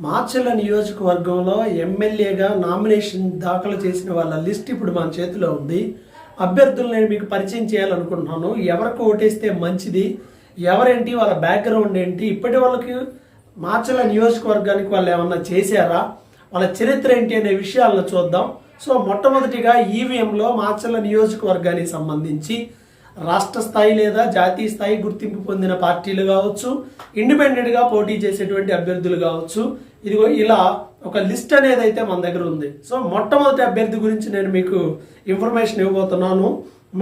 మార్చెల నియోజకవర్గంలో ఎమ్మెల్యేగా నామినేషన్ దాఖలు చేసిన వాళ్ళ లిస్ట్ ఇప్పుడు మన చేతిలో ఉంది. అభ్యర్థులు నేను మీకు పరిచయం చేయాలనుకుంటున్నాను. ఎవరికి ఓటేస్తే మంచిది? ఎవరేంటి? వాళ్ళ బ్యాక్గ్రౌండ్ ఏంటి? ఇప్పటి వాళ్ళకి మాచర్ల నియోజకవర్గానికి వాళ్ళు ఏమన్నా చేశారా? వాళ్ళ చరిత్ర ఏంటి అనే విషయాలను చూద్దాం. సో మొట్టమొదటిగా ఈవీఎంలో మాచర్ల నియోజకవర్గానికి సంబంధించి రాష్ట్ర స్థాయి లేదా జాతీయ స్థాయి గుర్తింపు పొందిన పార్టీలు కావచ్చు ఇండిపెండెంట్గా పోటీ చేసేటువంటి అభ్యర్థులు కావచ్చు. ఇదిగో ఇలా ఒక లిస్ట్ అనేది అయితే మన దగ్గర ఉంది. సో మొట్టమొదటి అభ్యర్థి గురించి నేను మీకు ఇన్ఫర్మేషన్ ఇవ్వబోతున్నాను.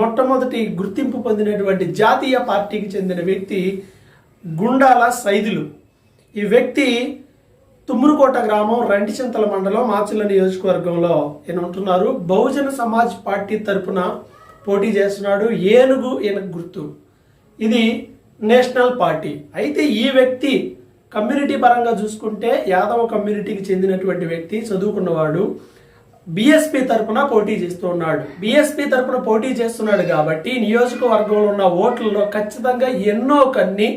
మొట్టమొదటి గుర్తింపు పొందినటువంటి జాతీయ పార్టీకి చెందిన వ్యక్తి గుండాల సైదులు. ఈ వ్యక్తి తుమ్మురుకోట గ్రామం రంటిచింతల మండలం మాచిల్ల నియోజకవర్గంలో ఈయన ఉంటున్నారు. బహుజన సమాజ్ పార్టీ తరపున పోటీ చేస్తున్నాడు. ఏనుగు ఈయన గుర్తు. ఇది నేషనల్ పార్టీ. అయితే ఈ వ్యక్తి కమ్యూనిటీ పరంగా చూసుకుంటే యాదవ కమ్యూనిటీకి చెందినటువంటి వ్యక్తి చదువుకున్నవాడు. బీఎస్పీ తరపున పోటీ చేస్తూ ఉన్నాడు. బీఎస్పీ తరఫున పోటీ చేస్తున్నాడు కాబట్టి నియోజకవర్గంలో ఉన్న ఓట్లలో ఖచ్చితంగా ఎన్నో కన్ని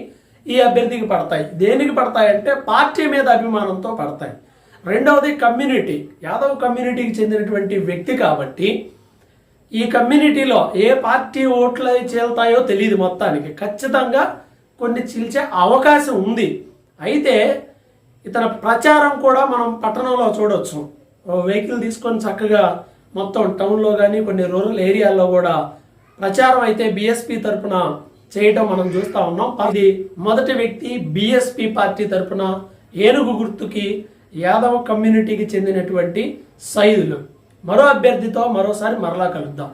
ఈ అభ్యర్థికి పడతాయి. దేనికి పడతాయంటే పార్టీ మీద అభిమానంతో పడతాయి. రెండవది కమ్యూనిటీ. యాదవ్ కమ్యూనిటీకి చెందినటువంటి వ్యక్తి కాబట్టి ఈ కమ్యూనిటీలో ఏ పార్టీ ఓట్లు చేల్తాయో తెలియదు మొత్తానికి. ఖచ్చితంగా కొన్ని చిల్చే అవకాశం ఉంది. అయితే ఇతని ప్రచారం కూడా మనం పట్టణంలో చూడొచ్చు. వెహికల్ తీసుకొని చక్కగా మొత్తం టౌన్లో కానీ కొన్ని రూరల్ ఏరియాల్లో కూడా ప్రచారం అయితే బీఎస్పీ తరపున చేయటం మనం చూస్తా ఉన్నాం. ఇది మొదటి వ్యక్తి బీఎస్పీ పార్టీ తరపున ఏనుగు గుర్తుకి యాదవ కమ్యూనిటీకి చెందినటువంటి సైదులు. మరో అభ్యర్థితో మరోసారి మరలా కలుద్దాం.